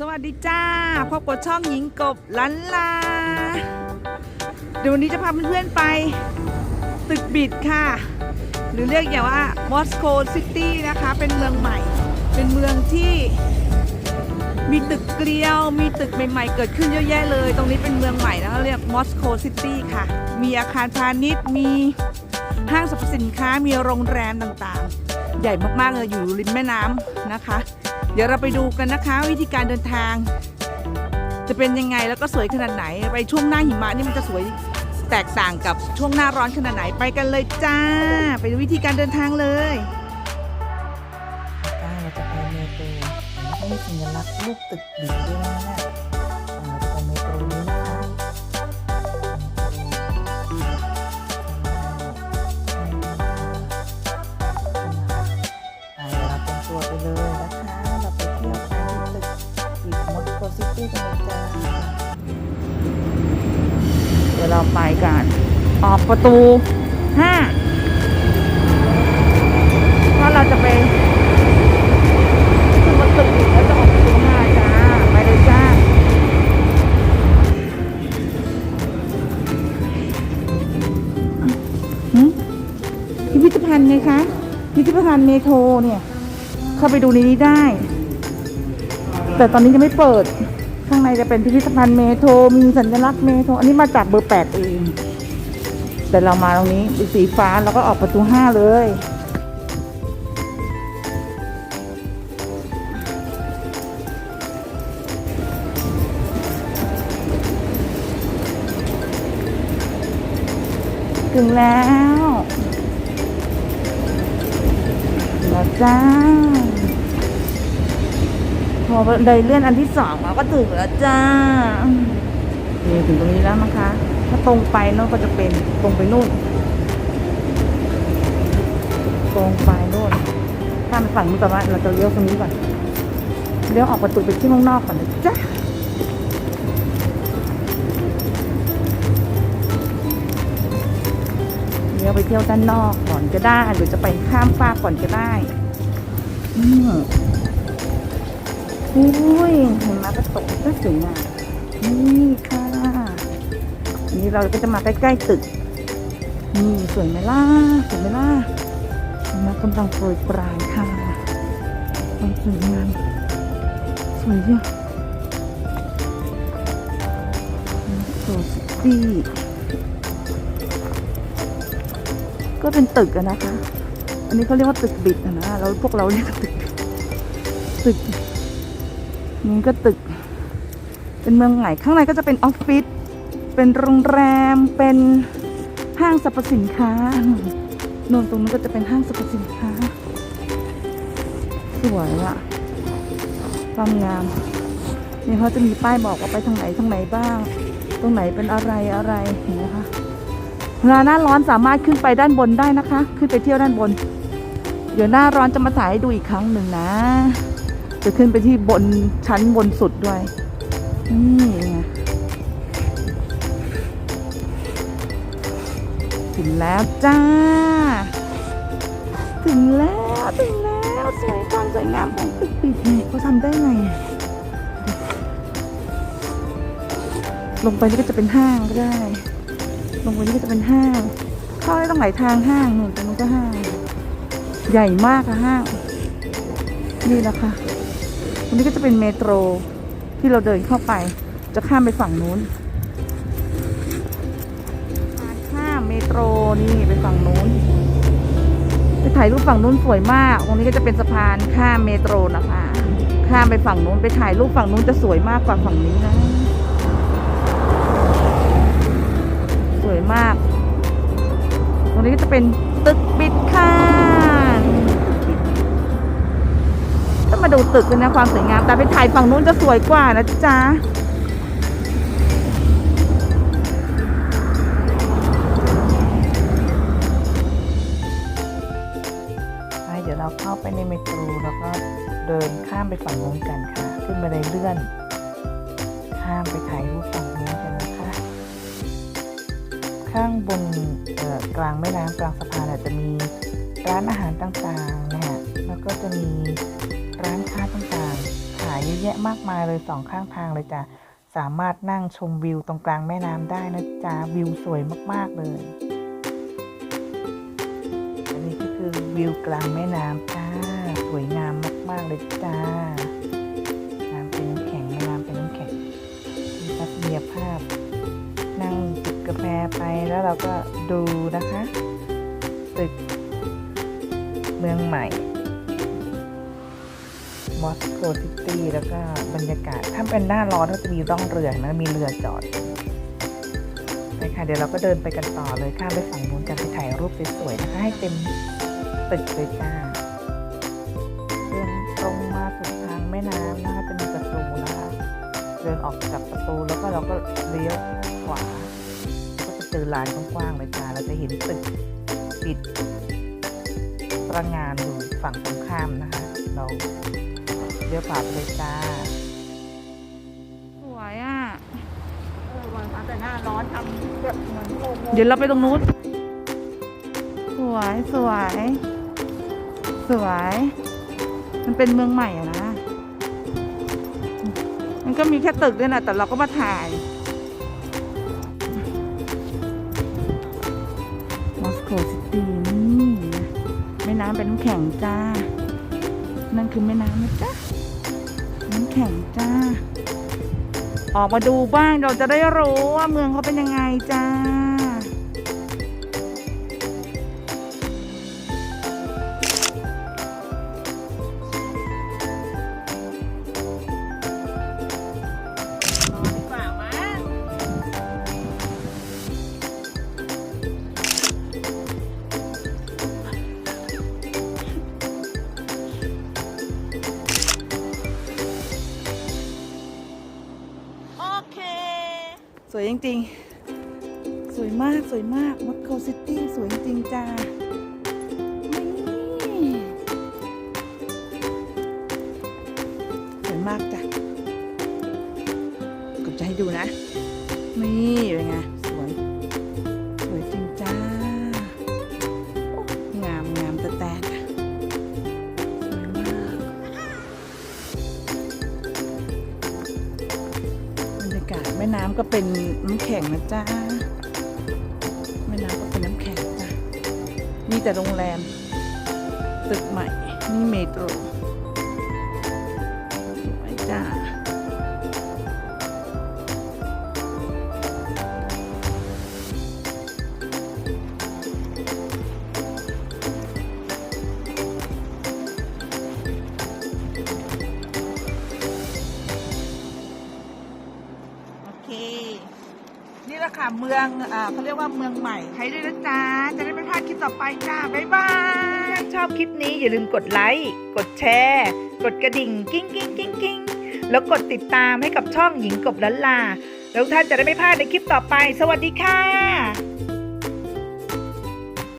สวัสดีจ้าพบกับช่องหญิงกบลันลา เดี๋ยววันนี้จะพาเพื่อนๆไป ตึกบิดค่ะ หรือเรียกอย่างว่ามอสโกซิตี้นะคะ เป็นเมืองใหม่ เป็นเมืองที่มีตึกเกลียว มีตึกใหม่ๆ เกิดขึ้นเยอะแยะเลย ตรงนี้เป็นเมืองใหม่นะคะเรียกมอสโกซิตี้ค่ะ มีอาคารพาณิชย์ มีห้างสรรพสินค้า มีโรงแรมต่างๆ ใหญ่มากๆเลยอยู่ริมแม่น้ำนะคะ เดี๋ยวเราไปดูกันนะคะ วิธีการเดินทาง จะเป็นยังไงแล้วก็สวยขนาดไหน ไปช่วงหน้าหิมะนี่มันจะสวยแตกต่างกับช่วงหน้าร้อนขนาดไหนไปกันเลยจ้า ไปดูวิธีการเดินทางเลยก้าเราจะไปเมโตรแล้วก็มีสัญลักษณ์รูปตึกบิดด้วยนะ เดี๋ยวเราไปกัน ออกประตูห้าเพราะเราจะไปขึ้นบนตึกกแล้วจะออกประตูห้าจ้า ไปเลยจ้าหืมพิพิธภัณฑ์ไงคะ พิพิธภัณฑ์เมโทรเนี่ย เข้าไปดูในนี้ได้ แต่ตอนนี้ยังไม่เปิด ข้างในจะเป็นพิพิธภัณฑ์เมโทรมีสัญลักษณ์เมโทรอันนี้มาจากเบอร์แปดเอง แต่เรามาตรงนี้เป็นสีฟ้าแล้วก็ออกประตูห้าเลยถึงแล้วถึงแล้วจ้า อบันไดเลื่อนอันที่สองเราก็ถึงแล้วจ้านี่ถึงตรงนี้แล้วนะคะ ถ้าตรงไปโน่นก็จะเป็นตรงไปนู่น ตรงไปโน่นข้ามไปฝั่งนู้นแต่ว่าเราจะเลี้ยวตรงนี้ก่อน เลี้ยวออกประตูไปที่ข้างนอกก่อนนะจ๊ะเลี้ยวไปเที่ยวด้านนอกก่อนก็ได้ หรือจะไปข้ามฟากก่อนก็ได้อืม อุ้ยเห็นไหมประตูก็สวยงามนี่ค่ะนนี้เราก็จะมาใกล้ๆตึก นี่สวยไหมล่ะ สวยไหมล่ะเห็นกำลังโปรยปลายค่ะความสวยงามสวยเยอะโซซิตี้ก็เป็นตึกอะนะคะ อันนี้เขาเรียกว่าตึกบิดนะแล้วพวกเราเรียกตึกตึก นี่ก็ตึก เป็นเมืองใหม่ข้างในก็จะเป็นออฟฟิศเป็นโรงแรมเป็นห้างสรรพสินค้าโน่นตรงนั้นก็จะเป็นห้างสรรพสินค้า สวยอะความงามนี่เขาจะมีป้ายบอกว่าไปทางไหนทางไหนบ้าง ตรงไหนเป็นอะไรอะไรเห็นไหมคะเวลาหน้าร้อนสามารถขึ้นไปด้านบนได้นะคะ ขึ้นไปเที่ยวด้านบน เดี๋ยวหน้าร้อนจะมาถ่ายให้ดูอีกครั้งหนึ่งนะ จะขึ้นไปที่บนชั้นบนสุดด้วย นี่ไงถึงแล้วจ้า ถึงแล้วถึงแล้วสวยความสวยงามของตึกปิดนี่เขาทำได้ไง ลงไปนี่ก็จะเป็นห้างก็ได้ ลงไปนี่ก็จะเป็นห้าง เข้าได้ต้องไหนทางห้างหนึ่งตรงนู้ก็ห้าง ใหญ่มากอะห้าง นี่แหละค่ะ ตรงนี้ก็จะเป็นเมโทรที่เราเดินเข้าไป จะข้ามไปฝั่งนู้นข้ามเมโทรนี่ไปฝั่งนู้น ไปถ่ายรูปฝั่งนู้นสวยมาก ตรงนี้ก็จะเป็นสะพานข้ามเมโทรนะคะ ข้ามไปฝั่งนู้นไปถ่ายรูปฝั่งนู้นจะสวยมากกว่าฝั่งนี้นะ สวยมาก ตรงนี้ก็จะเป็นตึกบิดค่ะ มาดูตึกกันนะความสวยงาม แต่ไปถ่ายฝั่งนู้นจะสวยกว่านะจ๊ะไปเดี๋ยวเราเข้าไปในเมโทรแล้วก็เดินข้ามไปฝั่งนู้นกันค่ะ ขึ้นมาในเลื่อน ข้ามไปถ่ายรูปฝั่งนู้กันนะคะ ข้างบนกลางแม่น้ำกลางสะพานอาจจะมีร้านอาหารต่างๆนะฮะแล้วก็จะมี ร้านค้าต่างๆ ขายเยอะแยะมากมายเลยสองข้างทางเลยจ้ะ สามารถนั่งชมวิวตรงกลางแม่น้ำได้นะจ๊ะ วิวสวยมากๆเลย อันนี้ก็คือวิวกลางแม่น้ำจ้า สวยงามมากๆเลยจ้า น้ำเป็นน้ำแข็งแม่น้ำเป็นน้ำแข็งมีทัศนียภาพ นั่งจิบกาแฟไปแล้วเราก็ดูนะคะ ตึกเมืองใหม่ มอสโกซิตี้แล้วก็บรรยากาศ ถ้าเป็นหน้าร้อนก็จะมีร่องเรือนะมีเรือจอดไปค่ะ เดี๋ยวเราก็เดินไปกันต่อเลยข้ามไปฝั่งนู้นกันไปถ่ายรูปสวยๆนะคะให้เต็มตึกเลยจ้าเดินตรงมาสุดทางแม่น้ำนะคะจะมีประตูนะคะ เดินออกจากประตูแล้วก็เราก็เลี้ยวขวา ก็จะเจอลานกว้างๆเลยจ้าเราจะเห็นตึกปิดตระงานอยู่ฝั่งตรงข้ามนะคะ เรา เลี้ยวขวาไปเลยจ้า สวยอะ เออวันมาแต่หน้าร้อนทำแบบเหมือนโมโมเดี๋ยวเราไปตรงนู้น สวยสวย สวย มันเป็นเมืองใหม่อะนะ มันก็มีแค่ตึกด้วยนะแต่เราก็มาถ่ายมอสโกซิตี้นี่แม่น้ำเป็นน้ำแข็งจ้า นั่นคือแม่น้ำนะจ๊ะ น้ำแข็งจ้า ออกมาดูบ้างเราจะได้รู้ว่าเมืองเขาเป็นยังไงจ้า สวยจริงๆ สวยมากสวยมากมัคโคซิตี้สวยจริงจ้าำก็เป็นน้ำแข็งนะจ้าแม่น้ำก็เป็นน้ำแข็งจ้ะมีแต่โรงแรม ตึกใหม่ นี่เมโทร เมืองอ่าเขาเรียกว่าเมืองใหม่ใช้ด้วยนะจ๊ะ จะได้ไม่พลาดคลิปต่อไปจ้า บ๊ายบายถ้าชอบคลิปนี้อย่าลืมกดไลค์ กดแชร์ กดกระดิ่งกิ้งกิ้งกิ้งกิ้งแล้วกดติดตามให้กับช่องหญิงกบลันลา แล้วท่านจะได้ไม่พลาดในคลิปต่อไป สวัสดีค่ะ